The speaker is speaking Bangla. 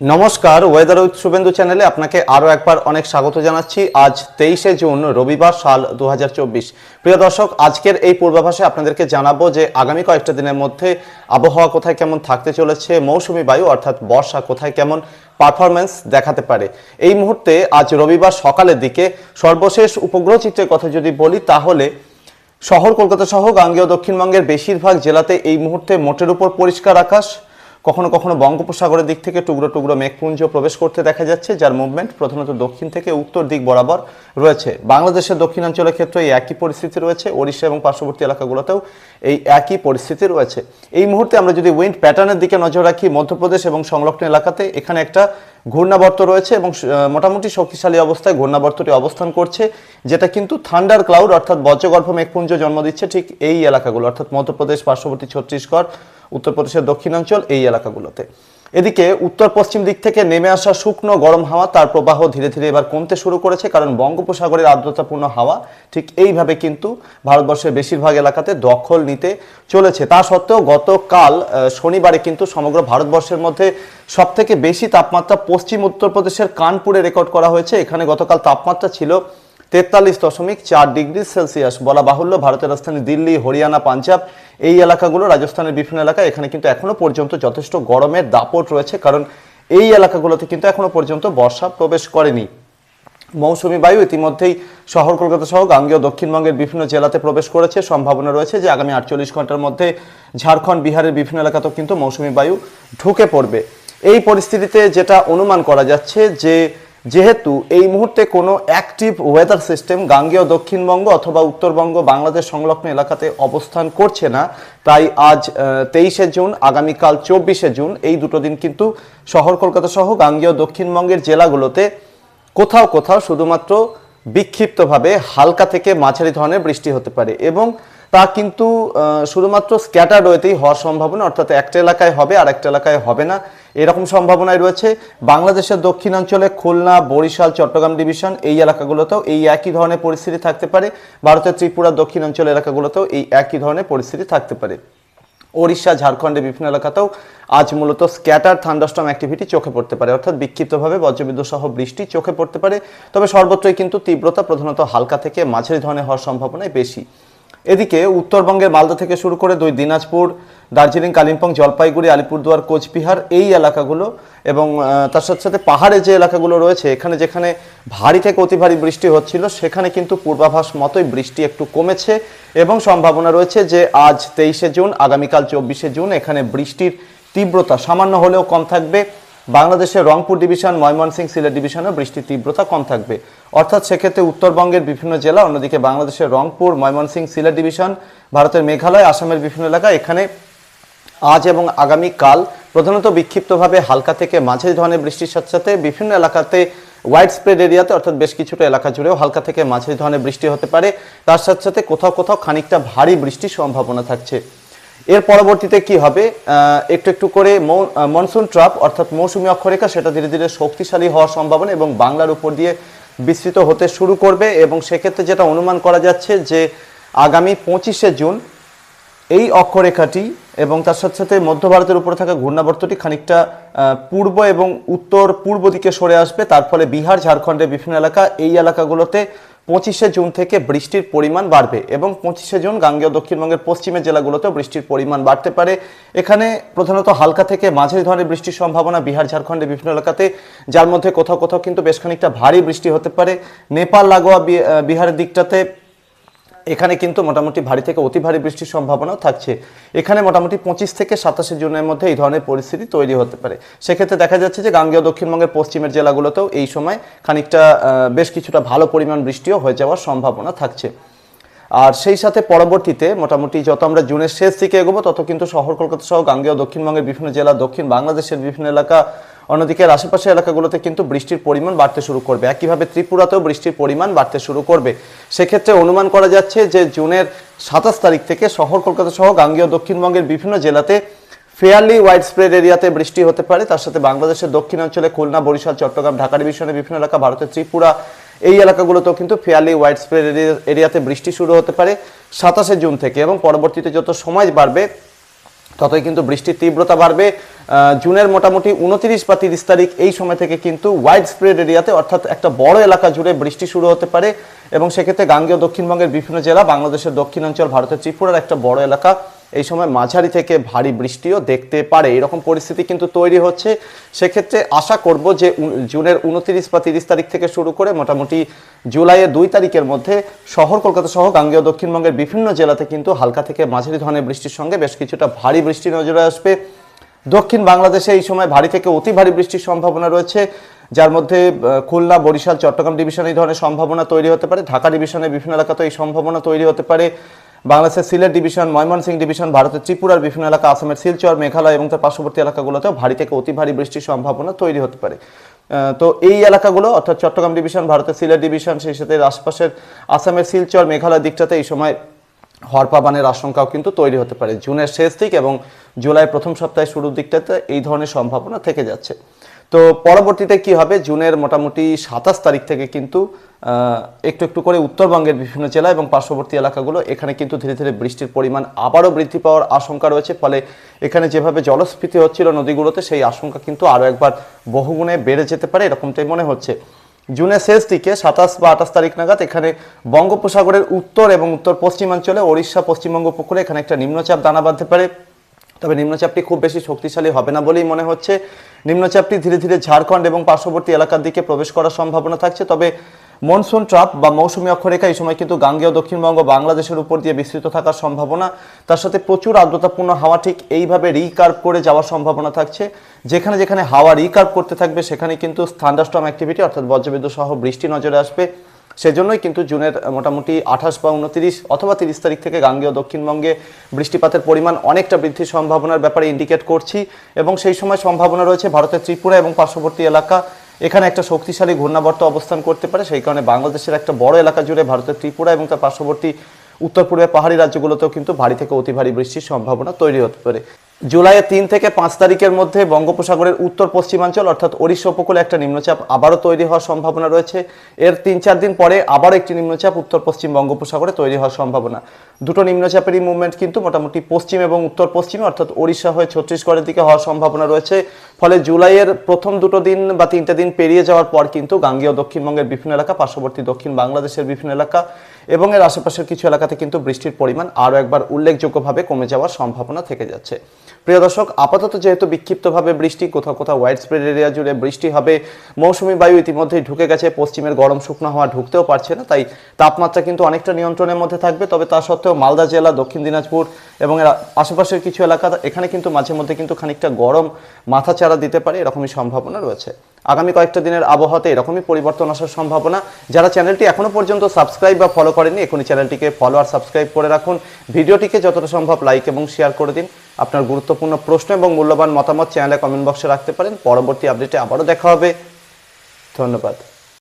নমস্কার ওয়েদার উইথ শুভেন্দু চ্যানেলে আপনাকে আরও একবার অনেক স্বাগত জানাচ্ছি। আজ তেইশে জুন, রবিবার সাল দু হাজার চব্বিশ। প্রিয় দর্শক, আজকের এই পূর্বাভাসে আপনাদেরকে জানাব যে আগামী কয়েকটা দিনের মধ্যে আবহাওয়া কোথায় কেমন থাকতে চলেছে, মৌসুমি বায়ু অর্থাৎ বর্ষা কোথায় কেমন পারফরমেন্স দেখাতে পারে। এই মুহূর্তে আজ রবিবার সকালের দিকে সর্বশেষ উপগ্রহ চিত্রের কথা যদি বলি, তাহলে শহর কলকাতা সহ গাঙ্গেয় দক্ষিণবঙ্গের বেশিরভাগ জেলাতে এই মুহূর্তে মোটের উপর পরিষ্কার আকাশ কখনো কখনো বঙ্গোপসাগরের দিক থেকে টুকরো টুকরো মেঘপুঞ্জ প্রবেশ করতে দেখা যাচ্ছে, যার মুভমেন্ট প্রধানত দক্ষিণ থেকে উত্তর দিক বরাবর রয়েছে। বাংলাদেশের দক্ষিণাঞ্চলের ক্ষেত্রে এই একই পরিস্থিতি রয়েছে, ওড়িশা এবং পার্শ্ববর্তী এলাকাগুলোতেও এই একই পরিস্থিতি রয়েছে। এই মুহূর্তে আমরা যদি উইন্ড প্যাটার্নের দিকে নজর রাখি, মধ্যপ্রদেশ এবং সংলগ্ন এলাকাতে এখানে একটা ঘূর্ণাবর্ত রয়েছে এবং মোটামুটি শক্তিশালী অবস্থায় ঘূর্ণাবর্তটি অবস্থান করছে, যেটা কিন্তু থান্ডার ক্লাউড অর্থাৎ বজ্রগর্ভ মেঘপুঞ্জ জন্ম দিচ্ছে ঠিক এই এলাকাগুলো, অর্থাৎ মধ্যপ্রদেশ, পার্শ্ববর্তী ছত্তিশগড় উত্তরপ্রদেশের দক্ষিণাঞ্চল এই এলাকাগুলোতে। এদিকে উত্তর পশ্চিম দিক থেকে নেমে আসা শুকনো গরম হাওয়া তার প্রবাহ ধীরে ধীরে এবার কমতে শুরু করেছে, কারণ বঙ্গোপসাগরের আর্দ্রতাপূর্ণ হাওয়া ঠিক এইভাবে কিন্তু ভারতবর্ষের বেশিরভাগ এলাকাতে দখল নিতে চলেছে। তা সত্ত্বেও গতকাল শনিবারে কিন্তু সমগ্র ভারতবর্ষের মধ্যে সব থেকে বেশি তাপমাত্রা পশ্চিম উত্তরপ্রদেশের কানপুরে রেকর্ড করা হয়েছে। এখানে গতকাল তাপমাত্রা ছিল তেতাল্লিশ দশমিক চার ডিগ্রি সেলসিয়াস। বলা বাহুল্য, ভারতের রাজধানী দিল্লি, হরিয়ানা, পাঞ্জাব, এই এলাকাগুলো রাজস্থানের বিভিন্ন এলাকা এখানে কিন্তু এখনও পর্যন্ত যথেষ্ট গরমের দাপট রয়েছে, কারণ এই এলাকাগুলোতে কিন্তু এখনও পর্যন্ত বর্ষা প্রবেশ করেনি। মৌসুমি বায়ু ইতিমধ্যেই শহর কলকাতা সহ গাঙ্গেয় দক্ষিণবঙ্গের বিভিন্ন জেলাতে প্রবেশ করেছে। সম্ভাবনা রয়েছে যে আগামী আটচল্লিশ ঘণ্টার মধ্যে ঝাড়খণ্ড, বিহারের বিভিন্ন এলাকাতেও কিন্তু মৌসুমি বায়ু ঢুকে পড়বে। এই পরিস্থিতিতে যেটা অনুমান করা যাচ্ছে যে যেহেতু এই মুহূর্তে কোনো অ্যাক্টিভ ওয়েদার সিস্টেম গাঙ্গেয় দক্ষিণবঙ্গ অথবা উত্তরবঙ্গ বাংলাদেশ সংলগ্ন এলাকাতে অবস্থান করছে না, তাই আজ তেইশে জুন, আগামীকাল চব্বিশে জুন, এই দুটো দিন কিন্তু শহর কলকাতা সহ গাঙ্গেয় দক্ষিণবঙ্গের জেলাগুলোতে কোথাও কোথাও শুধুমাত্র বিক্ষিপ্তভাবে হালকা থেকে মাঝারি ধরনের বৃষ্টি হতে পারে এবং তা কিন্তু শুধুমাত্র স্ক্যাটার ওয়েতেই হওয়ার সম্ভাবনা, অর্থাৎ একটা এলাকায় হবে আর একটা এলাকায় হবে না। এরকম সম্ভাবনায় রয়েছে। বাংলাদেশের দক্ষিণাঞ্চলে খুলনা, বরিশাল, চট্টগ্রাম ডিভিশন এই এলাকাগুলোতেও এই একই ধরনের পরিস্থিতি থাকতে পারে। ভারতের ত্রিপুরা দক্ষিণাঞ্চল এলাকাগুলোতেও এই একই ধরনের পরিস্থিতি থাকতে পারে। ওড়িশা, ঝাড়খণ্ডের বিভিন্ন এলাকাতেও আজ মূলত স্ক্যাটার থান্ডারস্টর্ম অ্যাক্টিভিটি চোখে পড়তে পারে। অর্থাৎ বিক্ষিপ্তভাবে বজ্রবিদ্যুৎ সহ বৃষ্টি চোখে পড়তে পারে। তবে সর্বত্রই কিন্তু তীব্রতা, প্রধানত হালকা থেকে মাঝারি ধরনের হওয়ার সম্ভাবনাই বেশি। এদিকে উত্তরবঙ্গের মালদা থেকে শুরু করে দুই দিনাজপুর, দার্জিলিং, কালিম্পং, জলপাইগুড়ি, আলিপুরদুয়ার, কোচবিহার এই এলাকাগুলো এবং তার সাথে সাথে পাহাড়ে যে এলাকাগুলো রয়েছে, এখানে যেখানে ভারী থেকে অতি ভারী বৃষ্টি হচ্ছিল, সেখানে কিন্তু পূর্বাভাস মতোই বৃষ্টি একটু কমেছে এবং সম্ভাবনা রয়েছে যে আজ তেইশে জুন, আগামীকাল চব্বিশে জুন এখানে বৃষ্টির তীব্রতা সামান্য হলেও কম থাকবে। বাংলাদেশের রংপুর ডিভিশন ময়মনসিংহ সিলেট ডিভিশনে বৃষ্টির তীব্রতা কম থাকবে। অর্থাৎ সেক্ষেত্রে উত্তরবঙ্গের বিভিন্ন জেলা, অন্যদিকে বাংলাদেশের রংপুর ময়মনসিংহ সিলেট ডিভিশন, ভারতের মেঘালয়, আসামের বিভিন্ন এলাকা এখানে আজ এবং আগামী কাল প্রধানত বিক্ষিপ্তভাবে হালকা থেকে মাঝারি ধরনের বৃষ্টির সাথে সাথে বিভিন্ন এলাকাতে ওয়াইড স্প্রেড এরিয়াতে, অর্থাৎ বেশ কিছুটা এলাকা জুড়েও হালকা থেকে মাঝারি ধরনের বৃষ্টি হতে পারে। তার সাথে সাথে কোথাও কোথাও খানিকটা ভারী বৃষ্টির সম্ভাবনা থাকছে। এর পরবর্তীতে কি হবে? একটু একটু করে মনসুন ট্রাপ অর্থাৎ মৌসুমি অক্ষরেখা সেটা ধীরে ধীরে শক্তিশালী হওয়ার সম্ভাবনা এবং বাংলার উপর দিয়ে বিস্তৃত হতে শুরু করবে এবং সেক্ষেত্রে যেটা অনুমান করা যাচ্ছে যে আগামী পঁচিশে জুন এই অক্ষরেখাটি এবং তার সাথে সাথে মধ্য ভারতের উপরে থাকা ঘূর্ণাবর্তটি খানিকটা পূর্ব এবং উত্তর পূর্ব দিকে সরে আসবে। তার ফলে বিহার, ঝাড়খণ্ডের বিভিন্ন এলাকা এই এলাকাগুলোতে পঁচিশে জুন থেকে বৃষ্টির পরিমাণ বাড়বে এবং পঁচিশে জুন গাঙ্গেয় দক্ষিণবঙ্গের পশ্চিমের জেলাগুলোতেও বৃষ্টির পরিমাণ বাড়তে পারে। এখানে প্রধানত হালকা থেকে মাঝারি ধরনের বৃষ্টির সম্ভাবনা বিহার, ঝাড়খণ্ডের বিভিন্ন এলাকাতে, যার মধ্যে কোথাও কোথাও কিন্তু বেশ খানিকটা ভারী বৃষ্টি হতে পারে। নেপাল, লাগোয়া বিহারের দিকটাতে এখানে কিন্তু মোটামুটি ভারী থেকে অতি ভারী বৃষ্টির সম্ভাবনাও থাকছে। এখানে মোটামুটি পঁচিশ থেকে সাতাশে জুনের মধ্যে এই ধরনের পরিস্থিতি তৈরি হতে পারে। সেক্ষেত্রে দেখা যাচ্ছে যে গাঙ্গেয় দক্ষিণবঙ্গের পশ্চিমের জেলাগুলোতেও এই সময় খানিকটা বেশ কিছুটা ভালো পরিমাণ বৃষ্টিও হয়ে যাওয়ার সম্ভাবনা থাকছে। আর সেই সাথে পরবর্তীতে মোটামুটি যত আমরা জুনের শেষ দিকে এগোবো, তত কিন্তু শহর কলকাতা সহ গাঙ্গেয় দক্ষিণবঙ্গের বিভিন্ন জেলা, দক্ষিণ বাংলাদেশের বিভিন্ন এলাকা অন্যদিকে আশেপাশের এলাকাগুলোতে কিন্তু বৃষ্টির পরিমাণ বাড়তে শুরু করবে। একইভাবে ত্রিপুরাতেও বৃষ্টির পরিমাণ বাড়তে শুরু করবে। সেক্ষেত্রে অনুমান করা যাচ্ছে যে জুনের সাতাশ তারিখ থেকে শহর কলকাতা সহ গাঙ্গেয় দক্ষিণবঙ্গের বিভিন্ন জেলাতে ফেয়ারলি ওয়াইড স্প্রেড এরিয়াতে বৃষ্টি হতে পারে। তার সাথে বাংলাদেশের দক্ষিণাঞ্চলে খুলনা, বরিশাল, চট্টগ্রাম, ঢাকা ডিভিশনের বিভিন্ন এলাকা ভারতের ত্রিপুরা, এই এলাকাগুলোতেও কিন্তু ফেয়ারলি ওয়াইড স্প্রেড এরিয়াতে বৃষ্টি শুরু হতে পারে সাতাশে জুন থেকে। এবং পরবর্তীতে যত সময় বাড়বে, ততই কিন্তু বৃষ্টির তীব্রতা বাড়বে। জুনের মোটামুটি উনত্রিশ বা তিরিশ তারিখ এই সময় থেকে কিন্তু ওয়াইড স্প্রেড এরিয়াতে অর্থাৎ একটা বড় এলাকা জুড়ে বৃষ্টি শুরু হতে পারে। এবং সেক্ষেত্রে গাঙ্গেয় দক্ষিণবঙ্গের বিভিন্ন জেলা, বাংলাদেশের দক্ষিণাঞ্চল, ভারতের ত্রিপুরার একটা বড় এলাকা, এই সময় মাঝারি থেকে ভারী বৃষ্টিও দেখতে পারে। এরকম পরিস্থিতি কিন্তু তৈরি হচ্ছে। সেক্ষেত্রে আশা করব যে জুনের উনত্রিশ বা তিরিশ তারিখ থেকে শুরু করে মোটামুটি জুলাইয়ের দুই তারিখের মধ্যে শহর, কলকাতা সহ গাঙ্গেয় দক্ষিণবঙ্গের বিভিন্ন জেলাতে কিন্তু হালকা থেকে মাঝারি ধরনের বৃষ্টির সঙ্গে বেশ কিছুটা ভারী বৃষ্টি নজরে আসবে। দক্ষিণ বাংলাদেশে এই সময় ভারী থেকে অতি ভারী বৃষ্টির সম্ভাবনা রয়েছে, যার মধ্যে খুলনা, বরিশাল, চট্টগ্রাম ডিভিশনে এই ধরনের সম্ভাবনা তৈরি হতে পারে, ঢাকা ডিভিশনে বিভিন্ন এলাকাতে এই সম্ভাবনা তৈরি হতে পারে, বাংলাদেশের সিলেট ডিভিশন ময়মনসিংহ ডিভিশন ভারতের ত্রিপুরার বিভিন্ন এলাকা, আসামের শিলচর, মেঘালয় এবং তার পার্শ্ববর্তী এলাকাগুলোতেও ভারী থেকে অতি ভারী বৃষ্টির সম্ভাবনা তৈরি হতে পারে। তো এই এলাকাগুলো, অর্থাৎ চট্টগ্রাম ডিভিশন ভারতের সিলেট ডিভিশন সেই সাথে আশপাশের আসামের শিলচর, মেঘালয় দিকটাতে এই সময় হরপাবানের আশঙ্কাও কিন্তু তৈরি হতে পারে। জুনের শেষ দিক এবং জুলাই প্রথম সপ্তাহের শুরুর দিকটাতে এই ধরনের সম্ভাবনা থেকে যাচ্ছে। তো পরবর্তীতে কি হবে? জুনের মোটামুটি সাতাশ তারিখ থেকে কিন্তু একটু একটু করে উত্তরবঙ্গের বিভিন্ন জেলা এবং পার্শ্ববর্তী এলাকাগুলো এখানে কিন্তু ধীরে ধীরে বৃষ্টির পরিমাণ আবারও বৃদ্ধি পাওয়ার আশঙ্কা রয়েছে। ফলে এখানে যেভাবে জলস্ফীতি হচ্ছিল নদীগুলোতে, সেই আশঙ্কা কিন্তু আরও একবার বহুগুণে বেড়ে যেতে পারে, এরকমটাই মনে হচ্ছে। জুনের শেষ দিকে সাতাশ বা আঠাশ তারিখ নাগাদ এখানে বঙ্গোপসাগরের উত্তর এবং উত্তর পশ্চিমাঞ্চলে, ওড়িশা পশ্চিমবঙ্গ উপকূলে এখানে একটা নিম্নচাপ দানা বাঁধতে পারে। তবে নিম্নচাপটি খুব বেশি শক্তিশালী হবে না বলেই মনে হচ্ছে। নিম্নচাপটি ধীরে ধীরে ঝাড়খণ্ড এবং পার্শ্ববর্তী এলাকার দিকে প্রবেশ করার সম্ভাবনা থাকছে। তবে মনসুন ট্রাপ বা মৌসুমী অক্ষরেখা এই সময় কিন্তু গাঙ্গেয় দক্ষিণবঙ্গ বাংলাদেশের উপর দিয়ে বিস্তৃত থাকার সম্ভাবনা। তার সাথে প্রচুর আর্দ্রতাপূর্ণ হাওয়া ঠিক এইভাবে রিকার্ভ করে যাওয়ার সম্ভাবনা থাকছে। যেখানে যেখানে হাওয়া রিকার্ভ করতে থাকবে, সেখানে কিন্তু থান্ডারস্টর্ম অ্যাক্টিভিটি অর্থাৎ বজ্রবিদ্যুৎ সহ বৃষ্টি নজরে আসবে। সেজন্যই কিন্তু জুনের মোটামুটি আঠাশ বা উনত্রিশ অথবা তিরিশ তারিখ থেকে গাঙ্গেয় দক্ষিণবঙ্গে বৃষ্টিপাতের পরিমাণ অনেকটা বৃদ্ধির সম্ভাবনার ব্যাপারে ইন্ডিকেট করছি এবং সেই সময় সম্ভাবনা রয়েছে ভারতের ত্রিপুরা এবং পার্শ্ববর্তী এলাকা। এখানে একটা শক্তিশালী ঘূর্ণাবর্ত অবস্থান করতে পারে, সেই কারণে বাংলাদেশের একটা বড় এলাকা জুড়ে ভারতের ত্রিপুরা এবং তার পার্শ্ববর্তী উত্তর পূর্বে পাহাড়ি রাজ্যগুলোতেও কিন্তু ভারী থেকে অতি ভারী বৃষ্টির সম্ভাবনা তৈরি হতে পারে। জুলাইয়ের তিন থেকে পাঁচ তারিখের মধ্যে বঙ্গোপসাগরের উত্তর পশ্চিমাঞ্চল, অর্থাৎ ওড়িশা উপকূলে একটা নিম্নচাপ আবারও তৈরি হওয়ার সম্ভাবনা রয়েছে। এর তিন চার দিন পরে আবার একটি নিম্নচাপ উত্তর পশ্চিম বঙ্গোপসাগরে তৈরি হওয়ার সম্ভাবনা। দুটো নিম্নচাপেরই মুভমেন্ট কিন্তু মোটামুটি পশ্চিম এবং উত্তর পশ্চিমে, অর্থাৎ ওড়িশা হয়ে ছত্তিশগড়ের দিকে হওয়ার সম্ভাবনা রয়েছে। ফলে জুলাইয়ের প্রথম দুটো দিন বা তিনটে দিন পেরিয়ে যাওয়ার পর কিন্তু গাঙ্গেয় দক্ষিণবঙ্গের বিভিন্ন এলাকা, পার্শ্ববর্তী দক্ষিণ বাংলাদেশের বিভিন্ন এলাকা এবং এর আশেপাশের কিছু এলাকাতে কিন্তু বৃষ্টির পরিমাণ আরও একবার উল্লেখযোগ্যভাবে কমে যাওয়ার সম্ভাবনা থেকে যাচ্ছে। প্রিয় দর্শক, আপাতত যেহেতু বিক্ষিপ্তভাবে বৃষ্টি, কোথাও কোথাও ওয়াইড স্প্রেড এরিয়া জুড়ে বৃষ্টি হবে, মৌসুমি বায়ু ইতিমধ্যেই ঢুকে গেছে, পশ্চিমের গরম শুকনো হওয়া ঢুকতেও পারছে না, তাই তাপমাত্রা কিন্তু অনেকটা নিয়ন্ত্রণের মধ্যে থাকবে, তবে তা সত্ত্বেও মালদা জেলা, দক্ষিণ দিনাজপুর এবং এর আশেপাশের কিছু এলাকা, এখানে কিন্তু মাঝে মধ্যে কিন্তু খানিকটা গরম মাথাচাড়া দিতে পারে, এরকমই সম্ভাবনা রয়েছে। আগামী কয়েকটা দিনের আবহাওয়াতে এরকমই পরিবর্তন আসার সম্ভাবনা। যারা চ্যানেলটি এখনও পর্যন্ত সাবস্ক্রাইব বা ফলো করেনি এখনই চ্যানেলটিকে ফলো আর সাবস্ক্রাইব করে রাখুন। ভিডিওটিকে যতটা সম্ভব লাইক এবং শেয়ার করে দিন। আপনার গুরুত্বপূর্ণ প্রশ্ন এবং মূল্যবান মতামত চ্যানেলে কমেন্ট বক্সে রাখতে পারেন। পরবর্তী আপডেটে আবারও দেখা হবে। ধন্যবাদ।